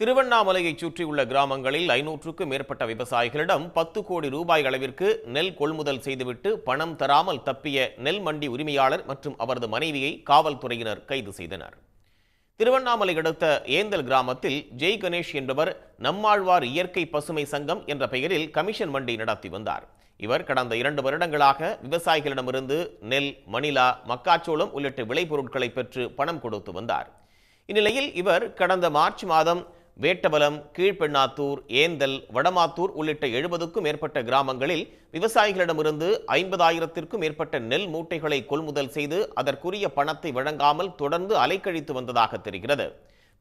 திருவண்ணாமலையைச் சுற்றியுள்ள கிராமங்களில் ஐநூற்றுக்கும் மேற்பட்ட விவசாயிகளிடம் பத்து கோடி ரூபாய் அளவிற்கு நெல் கொள்முதல் செய்துவிட்டு பணம் தராமல் தப்பிய நெல் மண்டி உரிமையாளர் மற்றும் அவரது மனைவியை காவல்துறையினர் கைது செய்தனர். திருவண்ணாமலை அடுத்த ஏந்தல் கிராமத்தில் ஜெய் கணேஷ் என்பவர் நம்மாழ்வார் இயற்கை பசுமை சங்கம் என்ற பெயரில் கமிஷன் மண்டி நடத்தி வந்தார். இவர் கடந்த இரண்டு வருடங்களாக விவசாயிகளிடமிருந்து நெல் மணிலா மக்காச்சோளம் உள்ளிட்ட விளைபொருட்களை பெற்று பணம் கொடுத்து வந்தார். இந்நிலையில் இவர் கடந்த மார்ச் மாதம் வேட்டபலம் கீழ்பெண்ணாத்தூர் ஏந்தல் வடமாத்தூர் உள்ளிட்ட எழுபதுக்கும் மேற்பட்ட கிராமங்களில் விவசாயிகளிடமிருந்து ஐம்பதாயிரத்திற்கும் மேற்பட்ட நெல் மூட்டைகளை கொள்முதல் செய்து அதற்குரிய பணத்தை வழங்காமல் தொடர்ந்து அலைக்கழித்து வந்ததாக தெரிகிறது.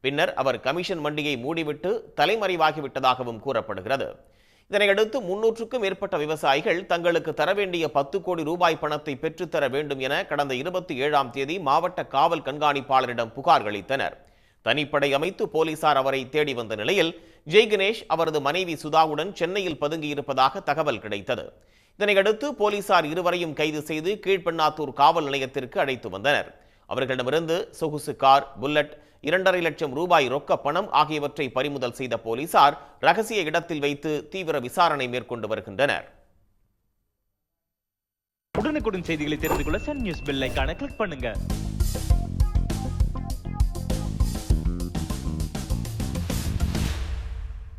பின்னர் அவர் கமிஷன் மண்டியை மூடிவிட்டு தலைமறைவாகிவிட்டதாகவும் கூறப்படுகிறது. இதனையடுத்து முன்னூற்றுக்கும் மேற்பட்ட விவசாயிகள் தங்களுக்கு தர வேண்டிய பத்து கோடி ரூபாய் பணத்தை பெற்றுத்தர வேண்டும் என கடந்த இருபத்தி ஏழாம் தேதி மாவட்ட காவல் கண்காணிப்பாளரிடம் புகார் அளித்தனர். தனிப்படை அமைத்து போலீசார் அவரை தேடி வந்த நிலையில் ஜெய் கணேஷ் அவரது மனைவி சுதாவுடன் சென்னையில் பதுங்கியிருப்பதாக தகவல் கிடைத்தது. இதனையடுத்து போலீசார் இருவரையும் கைது செய்து கீழ்பெண்ணாத்தூர் காவல் நிலையத்திற்கு அழைத்து வந்தனர். அவர்களிடமிருந்து சொகுசு கார் புல்லட் இரண்டரை லட்சம் ரூபாய் ரொக்க பணம் ஆகியவற்றை பறிமுதல் செய்த போலீசார் ரகசிய இடத்தில் வைத்து தீவிர விசாரணை மேற்கொண்டு வருகின்றனர். உடனுக்குடன் செய்திகளை தெரிந்து கொள்ள சன் நியூஸ் பெல் ஐக்கான கிளிக் பண்ணுங்க.